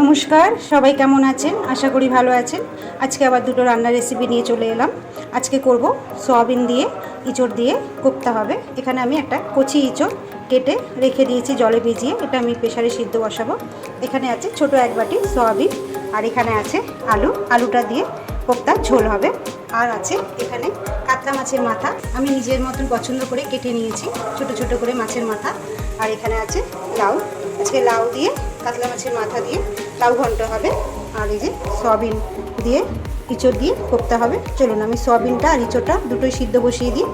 নমস্কার, সবাই কেমন আছেন? আশা করি ভালো আছেন। আজকে আবার দুটো রান্নার রেসিপি নিয়ে চলে এলাম। আজকে করব সয়াবিন দিয়ে, ইঁচড় দিয়ে কোপ্তা হবে। এখানে আমি একটা কচি ইঁচড় কেটে রেখে দিয়েছি জলে ভিজিয়ে। এটা আমি প্রেশারে সিদ্ধ বসাবো। এখানে আছে ছোট এক বাটি সয়াবিন আর এখানে আছে আলু। আলুটা দিয়ে কোপ্তা ঝোল হবে। আর আছে এখানে কাতলা মাছের মাথা। আমি নিজের মতন পছন্দ করে কেটে নিয়েছি। ছোট ছোট করে মাছের মাথা। আর এখানে আছে লাউ। আজকে লাউ দিয়ে, কাতলা মাছের মাথা দিয়ে লাউ ঘন্ট হবে। আর এই যে সয়াবিন দিয়ে ইঁচড় দিয়ে করতে হবে। চলুন, আমি সয়াবিনটা আর ইঁচড়টা দুটোই সিদ্ধ বসিয়ে দিই।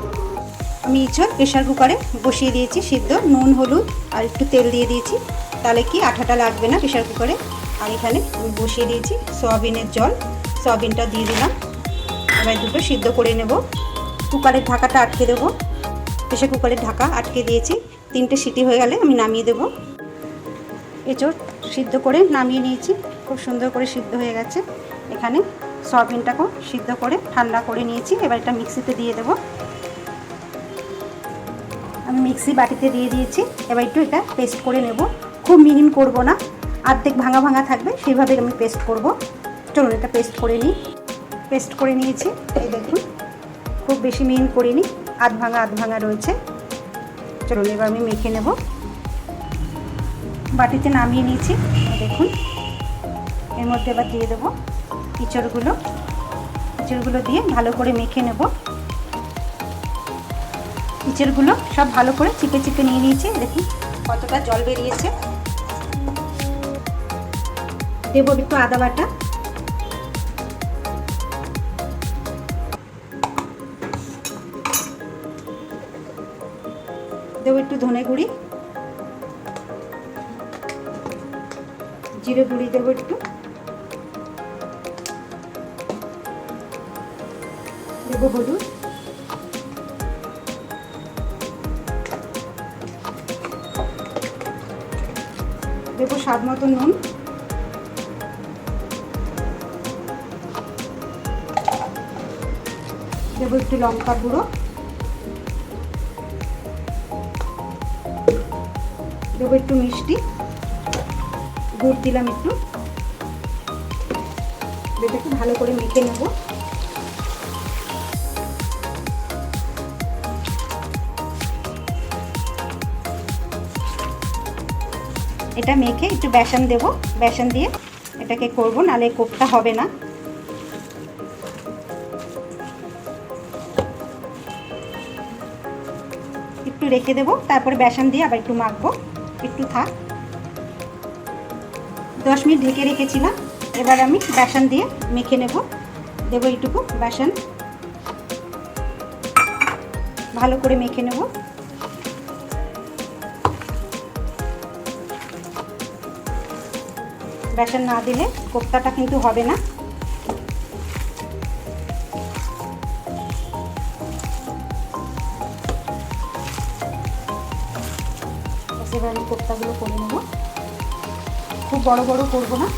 আমি ইঁচড় প্রেশার কুকারে বসিয়ে দিয়েছি সিদ্ধ। নুন, হলুদ আর একটু তেল দিয়ে দিয়েছি। তাহলে কি আঠাটা লাগবে না প্রেশার কুকারে? আর এখানে আমি বসিয়ে দিয়েছি সয়াবিনের জল। সয়াবিনটা দিয়ে দিলাম। এবার দুটো সিদ্ধ করে নেব। কুকারের ঢাকাটা আটকে দেবো। প্রেশার কুকারের ঢাকা আটকে দিয়েছি। তিনটে সিটি হয়ে গেলে আমি নামিয়ে দেবো। এঁচড় সিদ্ধ করে নামিয়ে নিয়েছি। খুব সুন্দর করে সিদ্ধ হয়ে গেছে। এখানে সয়াবিনটাকেও সিদ্ধ করে ঠান্ডা করে নিয়েছি। এবার এটা মিক্সিতে দিয়ে দেবো। আমি মিক্সি বাটিতে দিয়ে দিয়েছি। এবার একটু এটা পেস্ট করে নেব। খুব মিহিন করব না। আর্ধেক ভাঙা ভাঙা থাকবে, সেইভাবে আমি পেস্ট করব। চলুন এটা পেস্ট করে নিই। পেস্ট করে নিয়েছি। এই দেখুন, খুব বেশি মিহিন করিনি। আধ ভাঙা আধ ভাঙা রয়েছে। চলুন এবার আমি মেখে নেব। বাটিতে নামিয়ে নিয়েছি। দেখুন, এর মধ্যে এবার দিয়ে দেবো ইঁচড়গুলো ইঁচড়গুলো দিয়ে ভালো করে মেখে নেব। ইঁচড়গুলো সব ভালো করে চিপে চিপে নিয়ে নিয়েছি। দেখুন, কতটা জল বেরিয়েছে। দেবো একটু আদা বাটা। দেবো একটু ধনে গুঁড়ি। জিরে গুঁড়ি দেবো একটু। দেবো হলুদ। দেবো স্বাদ মতো নুন। দেবো একটু লঙ্কা গুঁড়ো। দেবো একটু মিষ্টি। গুড় দিলাম একটু। এটাকে ভালো করে মেখে নেব। এটা মেখে একটু বেসন দেব, বেসন দিয়ে এটাকে করব, নালে কোপটা হবে না। একটু রেখে দেবো, তারপরে বেসন দিয়ে আবার একটু মাখবো। একটু থাক। দশ মিনিট ঢেকে রেখেছিলাম। এবার আমি বেসন দিয়ে মেখে নেব। দেবো এইটুকু বেসন। ভালো করে মেখে নেব। বেসন না দিলে কোপ্তাটা কিন্তু হবে না। বড় বড় করব না।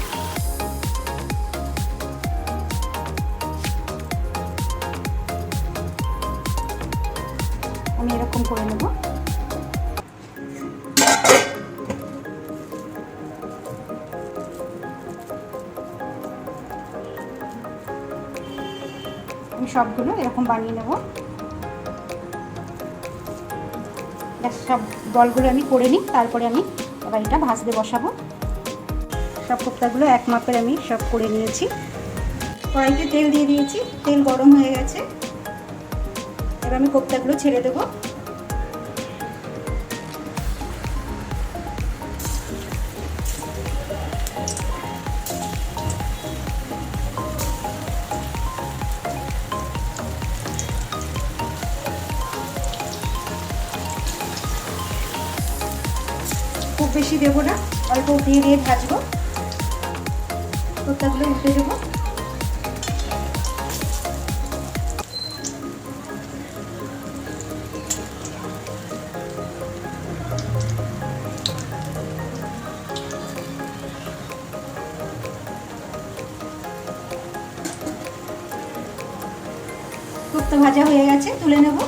আমি এরকম করে নেব। আমি সবগুলো এরকম বানিয়ে নেব। সব বলগুলো আমি করে নিই, তারপরে আমি এবার এটা ভাজতে বসাবো। সব কোপ্তাগুলো এক মাপের আমি সব করে নিয়েছি। কড়াইতে তেল দিয়ে দিয়েছি, তেল গরম হয়ে গেছে। এবার আমি কোপ্তাগুলো ছেড়ে দেবো। খুব বেশি দেবো না, অল্প দিয়ে দিয়ে ভাজবো। কোপ্তাগুলো উঠে দেবো। কোপ্তা ভাজা হয়ে গেছে, তুলে নেব।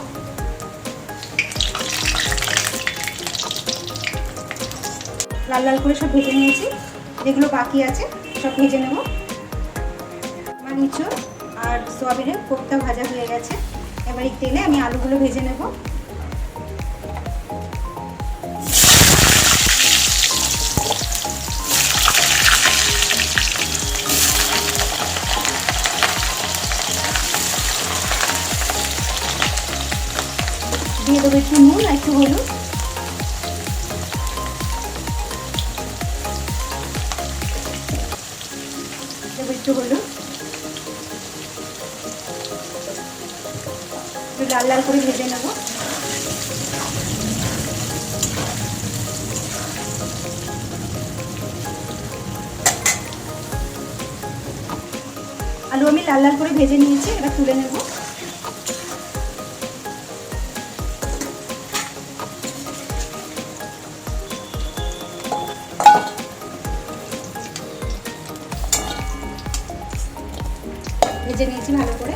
লাল লাল করে সব ভেজে নিয়েছি, যেগুলো বাকি আছে। সব ভেজে নেব। আমার ইঁচড় আর সোয়াবিনের কোপ্তা ভাজা হয়ে গেছে। এবার এই তেলে আমি আলুগুলো ভেজে নেব। দিয়ে দেবো একটু নুন একটু হলুদ। একটু লাল লাল করে ভেজে নেব। আলু আমি লাল লাল করে ভেজে নিয়েছি, এবার তুলে নেব। ভেজে নিয়েছি ভালো করে।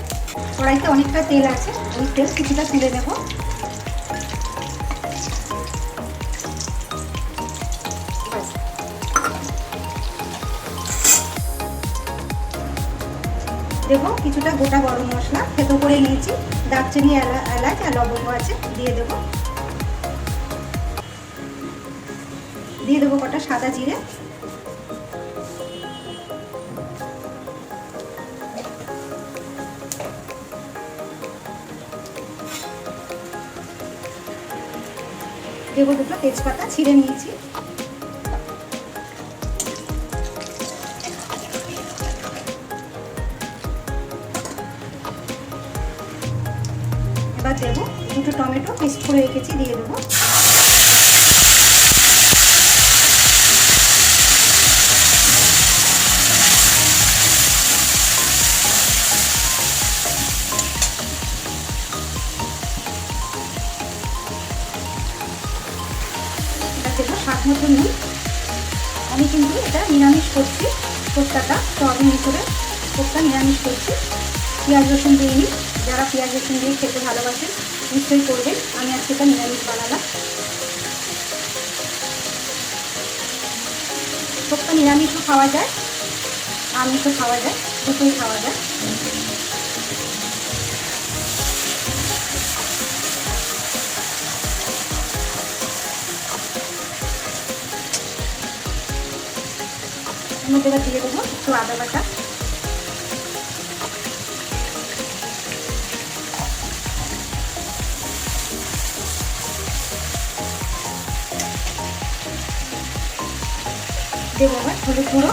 কড়াইতে অনেকটা তেল আছে ওই তেল কিছুটা তুলে নেব। দেবো কিছুটা গোটা গরম মশলা, থেতো করে নিয়েছি। দারচিনি, এলা- এলাচ আর লবঙ্গ আছে, দিয়ে দেবো। দিয়ে দেবো কটা সাদা জিরে। দেবো দুটো তেজপাতা ছিঁড়ে নিয়েছি। এবার দেবো দুটো টমেটো পেস্ট করে রেখেছি দিয়ে দেবো। নিরামিষ করছি। কোপ্তাটা। সয়াবিন হিসেবে কোপ্তা নিরামিষ করছি। পেঁয়াজ রসুন দিয়ে নিই। যারা পেঁয়াজ রসুন দিয়ে খেতে ভালোবাসেন, নিশ্চয়ই করবেন। আমি আজকে এটা নিরামিষ বানালাম। কোপ্তা নিরামিষও খাওয়া যায়, আমিষও খাওয়া যায়, দুটোই খাওয়া যায়। এর মধ্যে এবার দিয়ে দেবো একটু আদা বাটা। দেবো আবার হলুদ গুঁড়ো।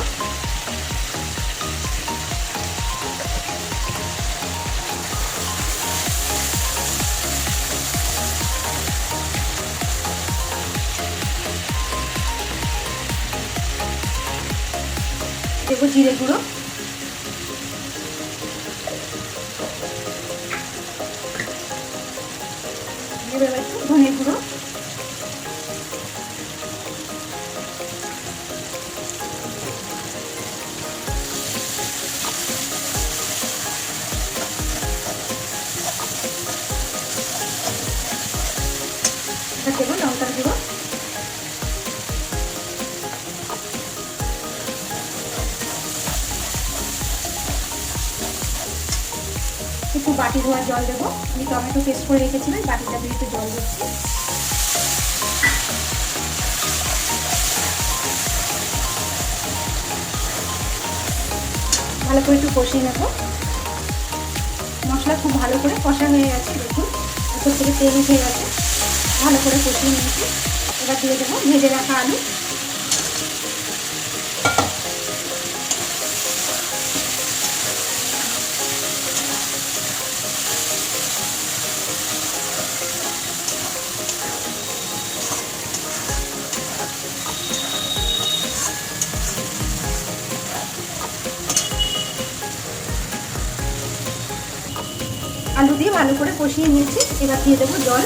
জিরে গুঁড়ো। বাটি ধোয়া জল দেবো। আমি টমেটো পেস্ট করে রেখেছিলাম, বাটিটা দিয়ে একটু জল দিচ্ছি। ভালো করে একটু কষিয়ে নেব। মশলা খুব ভালো করে কষা হয়ে গেছে, দেখুন। উপর থেকে তেল উঠে গেছে। ভালো করে কষিয়ে নিয়েছি। এবার দিয়ে দেবো ভেজে রাখা আলু। কষিয়ে নিয়েছি। এবার দিয়ে দেবো জল।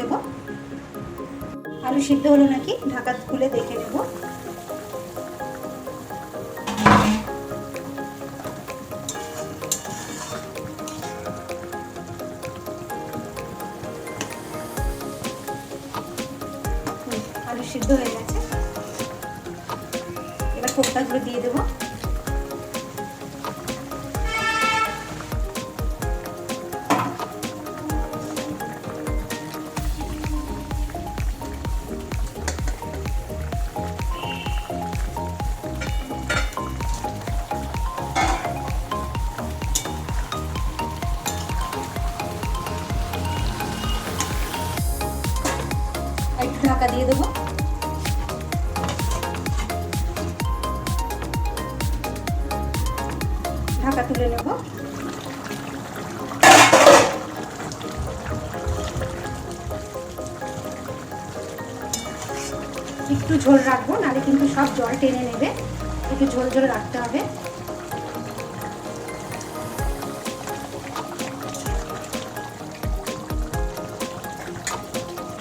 দেব। আলু সিদ্ধ হলো নাকি? ঢাকা খুলে দেখে নেব। আলু সিদ্ধ হয়ে গেছে। এবার কোপ্তাগুলো দিয়ে দেবো। একটু ঢাকা দিয়ে দেবো। ঢাকা তুলে নেব। একটু ঝোল রাখব, নাহলে কিন্তু সব জল টেনে নেবে। একটু ঝোল ঝোল রাখতে হবে।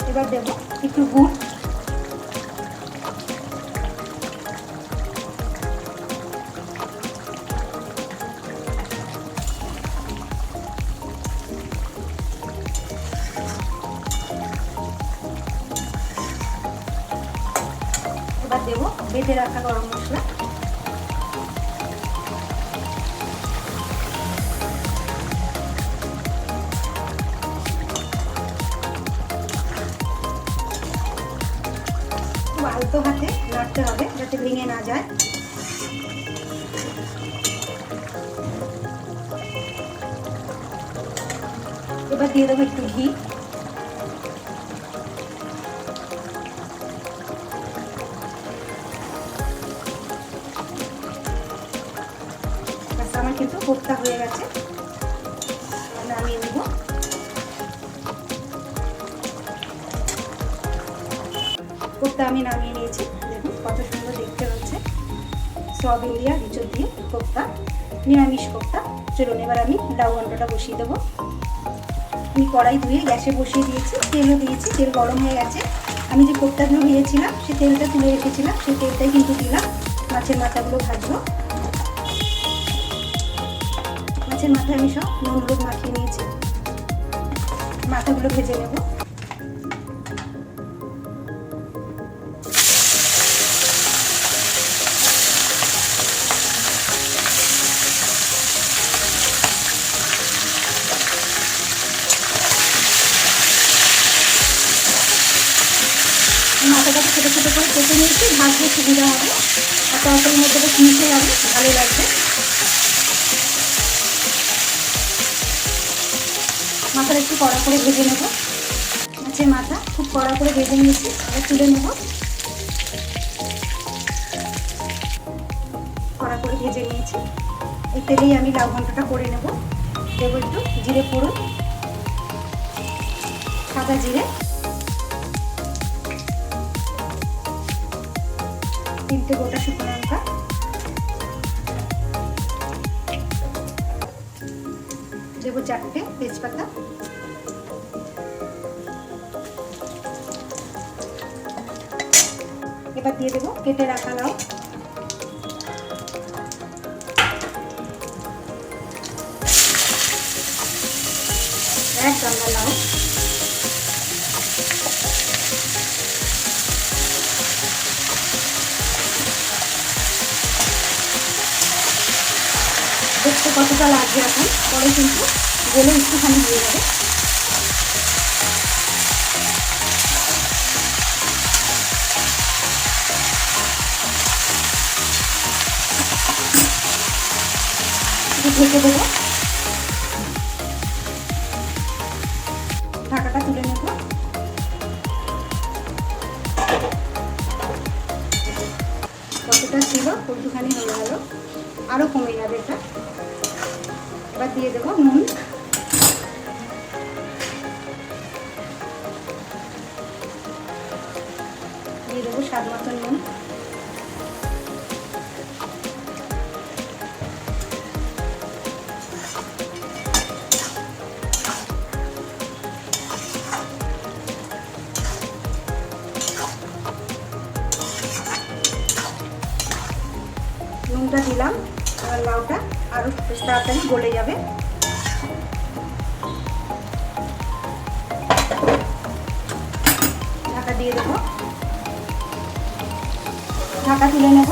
এবার দেবো একটু গুড়। এবার দেবো বেঁধে রাখা গরম মশলা। দিয়ে দেবো একটু ঘি। আমার কিন্তু কোপ্তা হয়ে গেছে। নামিয়ে নেব। কোপ্তা আমি নামিয়ে নিয়েছি। দেখুন কত সুন্দর দেখতে হচ্ছে। সব ইঁচড় দিয়ে কোপ্তা নিরামিষ কোপ্তা চলুন, এবার আমি ডাউ ঘন্টাটা বসিয়ে দেবো। আমি কড়াই ধুয়ে গ্যাসে বসিয়ে দিয়েছি, তেলও দিয়েছি, তেল গরম হয়ে গেছে। আমি যে কোপ্তাগুলো ভেজেছিলাম, সে তেলটা তুলে রেখেছিলাম সেই তেলটাই কিন্তু দিলাম, মাছের মাথাগুলো ভাজবো। মাছের মাথায় আমি সব নুন মাখিয়ে নিয়েছি। মাথাগুলো ভেজে নেব। করে কেটে ভাজতে সুবিধা হবে। আর তরকারির মধ্যে বেশ মিশে যাবে, ভালো লাগবে। মাথাটা একটু কড়া করে ভেজে নেব। মাছের মাথা, খুব কড়া করে ভেজে নিয়েছি এবার তুলে নেব। কড়া করে ভেজে নিয়েছি। এই তেলেই আমি লাউ ঘন্টাটা করে নেব। দেবো একটু জিরে ফোড়ন, সাদা জিরে। তিনটে গোটা শুকনো লঙ্কা। দেবো চারটে তেজপাতা। এবার দিয়ে দেবো কেটে রাখা লাউ। এক গামলা লাউ। কতটা লাগবে এখন? পরে কিন্তু গলে একটুখানি হয়ে যাবে। ঢেকে দেবো। ঢাকাটা তুলে নেব। কতটা ছিল? একটুখানি হয়ে গেল। আরও কমে যাবে এটা। দিয়ে দেবো নুন। দিয়ে দেবো স্বাদ মতো নুন। নুনটা দিলাম আর লাউটা। আরও বেশ তাড়াতাড়ি গলে যাবে ঢাকা দিয়ে দেবো ঢাকা তুলে নেব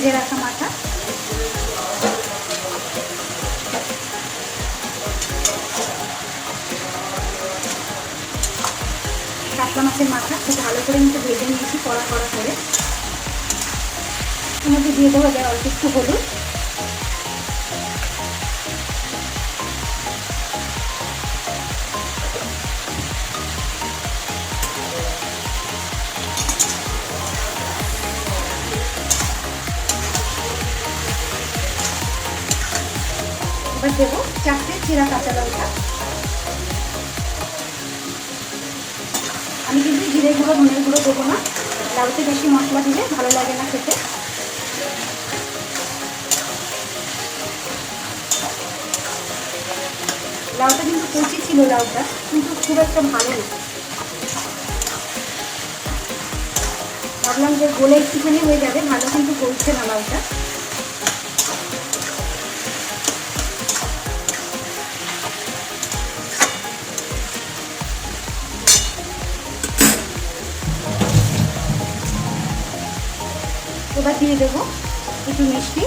ভেজে রাখা মাথা। কাতলা মাছের মাথা খুব ভালো করে কিন্তু ভেজে নিয়েছি, কড়া কড়া করে। মধ্যে দিয়ে দেবো এবার অল্প একটু হলুদ। এবার দেবো চারটে চিরা কাঁচা লঙ্কা। আমি কিন্তু জিরে গুঁড়ো, ধনের গুঁড়ো দেবো না। লাউতে বেশি মশলা দিলে ভালো লাগে না খেতে। লাউটা কিন্তু কচি ছিল লাউটা, কিন্তু খুব একটা ভালো ভাবলাম যে গোলে একটুখানি হয়ে যাবে, ভালো কিন্তু করছে না লাউটা। এবার দিয়ে দেবো একটু মিষ্টি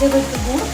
দেবো একটু গুড়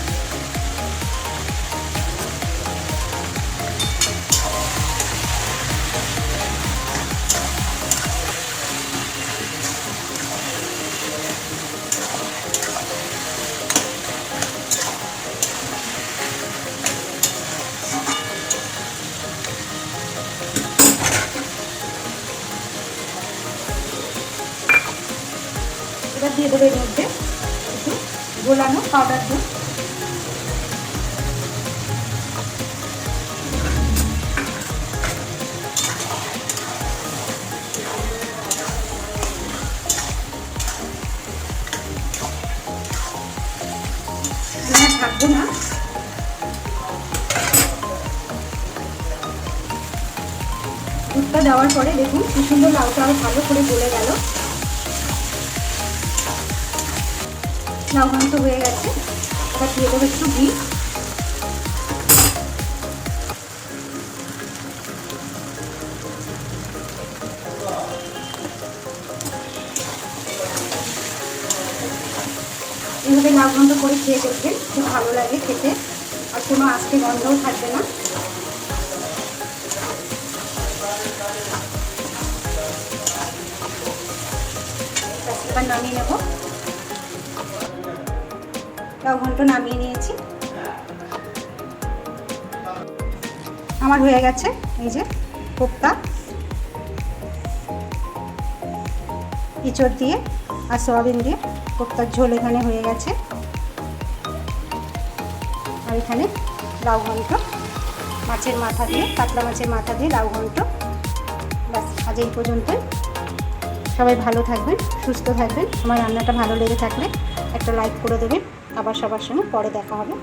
দুধটা দেওয়ার পরে দেখুন কি সুন্দর লাউটা আরও ভালো করে গলে গেল। লাউ ঘন্ট হয়ে গেছে। এবার দিয়ে দেবো একটু ঘি। এভাবে লাউ ঘন্ট করে খেয়ে দেখবেন, খুব ভালো লাগে খেতে। আর কোনো আজকে গন্ধও থাকবে না। এবার নামিয়ে নেব। ঘন্ট নামিয়ে নিয়েছি। আমার হয়ে গেছে এই যে কোপ্তা। ইঁচড় দিয়ে আর সয়াবিন দিয়ে কোপ্তার ঝোল এখানে হয়ে গেছে। আর এখানে লাউ ঘন্ট। মাছের মাথা দিয়ে কাতলা মাছের মাথা দিয়ে লাউ ঘন্ট। ব্যাস, আজ এই পর্যন্তই। সবাই ভালো থাকবেন, সুস্থ থাকবেন। আমার রান্নাটা ভালো লেগে থাকলে একটা লাইক করে দেবেন। আবার সবার সঙ্গে পরে দেখা হবে।